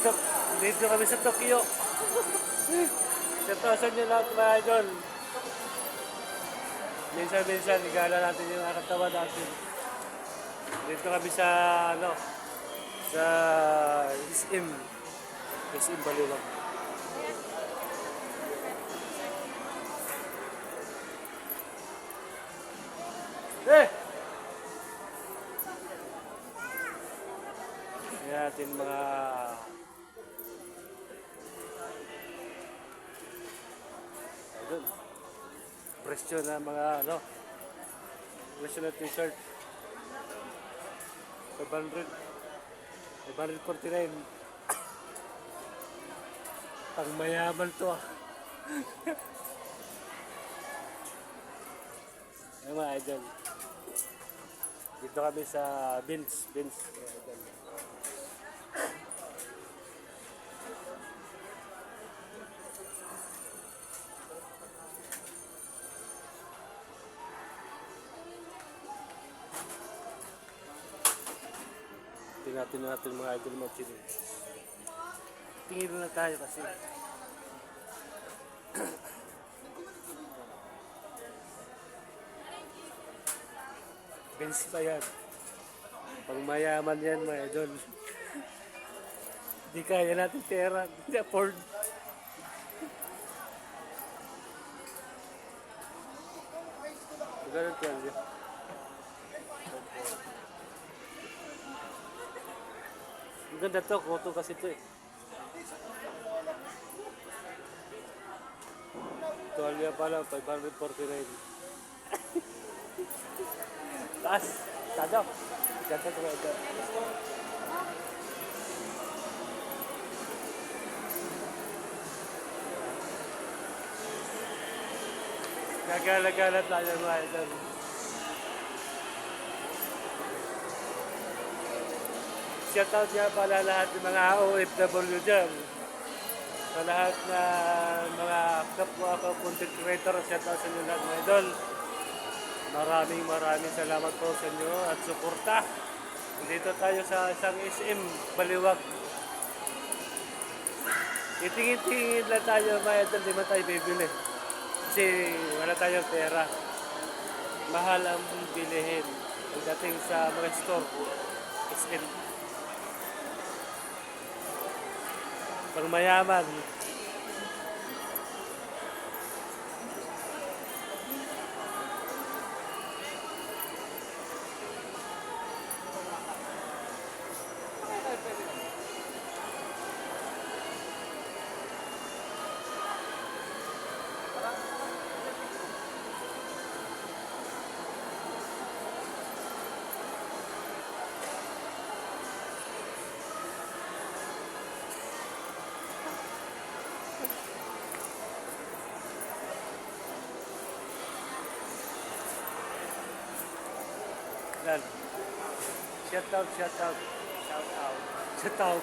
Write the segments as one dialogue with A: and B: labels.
A: Stop. Dito kami sa Tokyo. Shoutout nyo lahat mga idol. Minsan-minsan, igala natin yung katawan natin. Dito kami sa, ano, sa SM. SM Baliwag. Eh! Yan natin mga Presyo na mga ano presyo na t-shirt. 500 549 pang mayaman to ah. Ayun mga idol. Dito kami sa Vince Vince mga idol Tinatin natin mga idol mga chili. Tingin na tayo kasi. Benz pa yan. Pang mayaman yan mga idol. Hindi kaya natin pera. Hindi afford. Ganun yan. Di- Ang ganda to, koto kasi to eh. Tuwalya pala, 549. Taas, tado. Ganda to ito. Gagala-gala tayo mga idol. Shoutout nga pala lahat ng mga OFW dyan. Sa lahat na mga kapwa ko content creator, shoutout sa inyo lahat mga idol. Maraming maraming salamat po sa inyo at suporta. Dito tayo sa isang SM Baliwag. Itingin-tingin lang tayo mga idol, di man tayo bibili. Kasi wala tayong pera. Mahal ang bilihin. Pagdating sa mga store, SM pang mayaman. Yan. Shout out, shout out. Shout out. Shout out.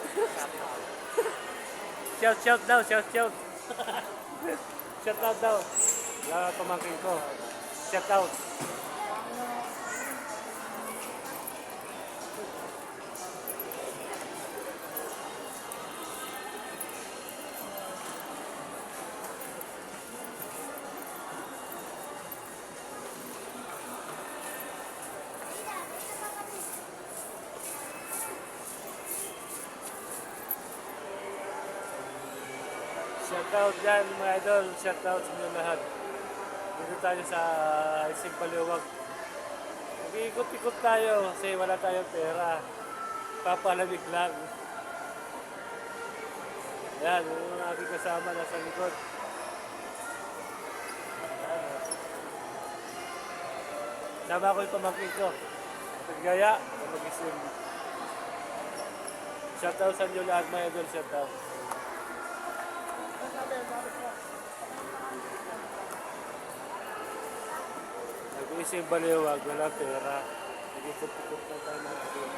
A: shout shout daw, shout shout. shout out daw. Wala pamangkin ko. Shout out. Shout out dyan mga idol. Shout out sa inyo lahat. Dito tayo sa Isig Paliwag. Nag-iikot-ikot tayo kasi wala tayong pera. Papalamig lang. Yan, yung mga aking kasama nasa likod. Yan. Sama ko yung pamangkin ko. Naggaya, mag-isim. Shout out sa inyo lahat mga idol. Shout out. Nag-iisip baliwag, wala pera. Nag-ikot-ikot na tayo mga idol.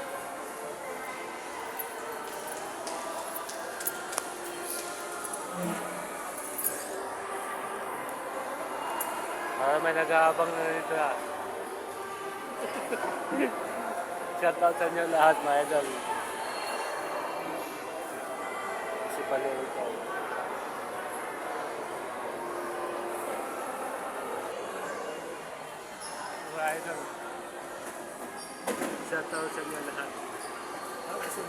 A: Ah, may nag-aabang na dito ah. Shout out sa inyo lahat mga idol. baliwag tayo. Idol. Shout out sa inyo lahat.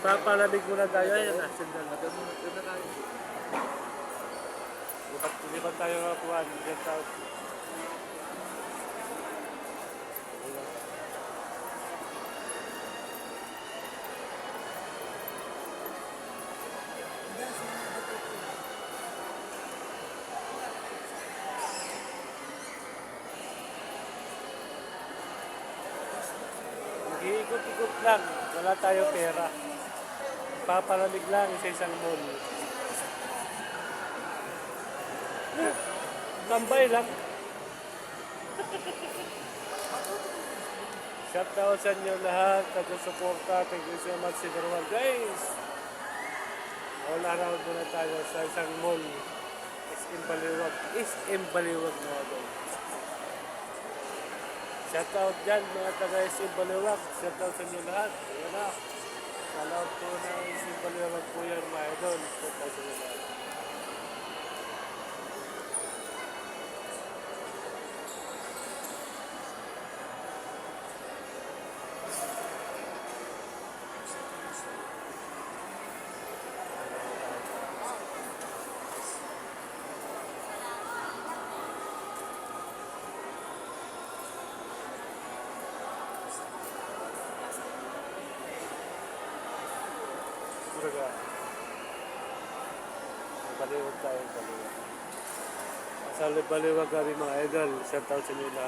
A: Papalamig muna tayo. Ayan na, sandal na.
B: Doon doon na tayo.
A: Lipat, lipat tayo mga kuwan. Shout out. Nag-iikot-ikot lang. Wala tayo pera. Papalamig lang sa isang mall. Tambay lang. Shout out sa inyo lahat, taga-suporta, thank you so much everyone. Guys, all around muna tayo sa isang mall. SM Baliwag. SM Baliwag mga doon. Shout out dyan mga taga SM Baliwag. Shout out sa inyo lahat. Ayan na. Shout out po na SM Baliwag po yan mga idol. Shout out sa inyo lahat. मुर्गा बलेवा का है बलेवा असल बलेवा से मिला।